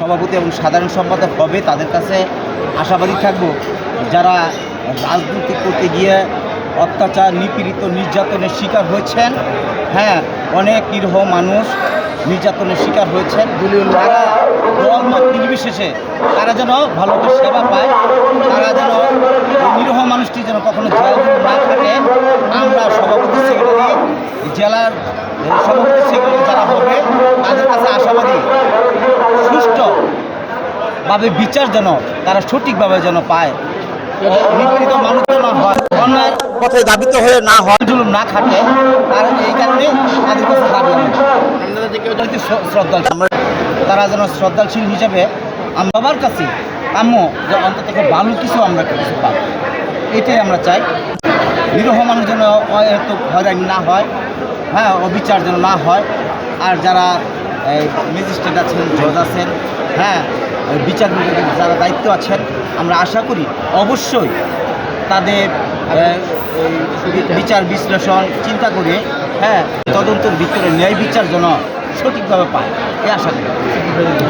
সভাপতি এবং সাধারণ সম্পাদক হবে, তাদের কাছে আশাবাদী থাকব যারা রাজনীতি করতে গিয়ে অত্যাচার, নিপীড়িত, নির্যাতনের শিকার হয়েছেন। হ্যাঁ অনেক নিরীহ মানুষ নির্যাতনের শিকার হয়েছেন। তারা নির্বিশেষে তারা যেন ভালোভাবে সেবা পায়, তারা যেন নিরীহ মানুষটি যেন কখনো না থাকে। আমরা সভাপতি সেক্রেটারি, জেলার সভাপতি সেক্রেটারি যারা হবে তাদের কাছে আশাবাদী সুষ্ঠু ভাবে বিচার যেন তারা সঠিকভাবে যেন পায়। নিপীড়িত মানুষ যেন হয়, অন্যায় দাবিত হয়ে না হয় না খাটে। তার এই কারণে তাদের কাছে দাবি শ্রদ্ধাল তারা যেন শ্রদ্ধাশীল হিসেবে আমরা কাছে কাম্য যে অন্তত ভালো কিছু আমরা কিছু পাই। এটাই আমরা চাই। নিরীহ মানুষ যেন হয়রানি না হয় হ্যাঁ অবিচার যেন না হয়। আর যারা ম্যাজিস্ট্রেট আছেন, জজ আছেন হ্যাঁ বিচার যারা দায়িত্ব আছেন, আমরা আশা করি অবশ্যই তাদের বিচার বিশ্লেষণ চিন্তা করে হ্যাঁ তদন্তের ভিতরে ন্যায় বিচার যেন সঠিকভাবে পায় এই আশা করি।